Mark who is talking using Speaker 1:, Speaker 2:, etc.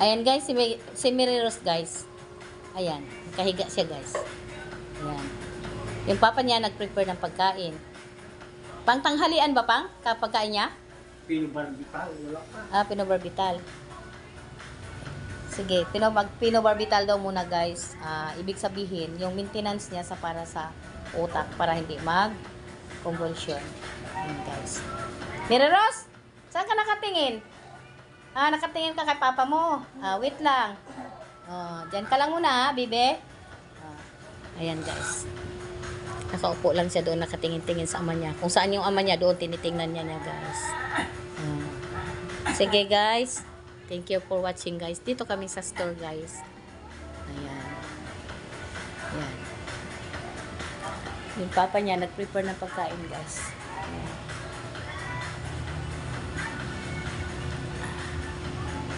Speaker 1: Ayan guys, si, si Mary Rose guys. Ayan, kahiga siya guys. Ayan. Yung papa niya nag-prepare ng pagkain. Pangtanghalian ba pang kapagkain niya?
Speaker 2: Pinubarbital, wala pa.
Speaker 1: Ah, pinobarbital. Sige, pino, mag, pinobarbital daw muna guys. Ah, ibig sabihin, yung maintenance niya sa para sa utak para hindi mag convulsion. Ayan guys. Mira Rose, saan ka nakatingin? Ah, nakatingin ka kay papa mo. Ah, wait lang. Oh, diyan ka lang muna, ha, bibe. Ah, ayan guys. Nakaupo lang siya doon, nakatingin-tingin sa ama niya. Kung saan yung ama niya, doon tinitingnan niya niya guys. Ah. Sige guys. Thank you for watching guys. Dito kami sa store guys. Ayan. Ayan. Yung papa niya nag-prepare ng pagkain guys. Ayan.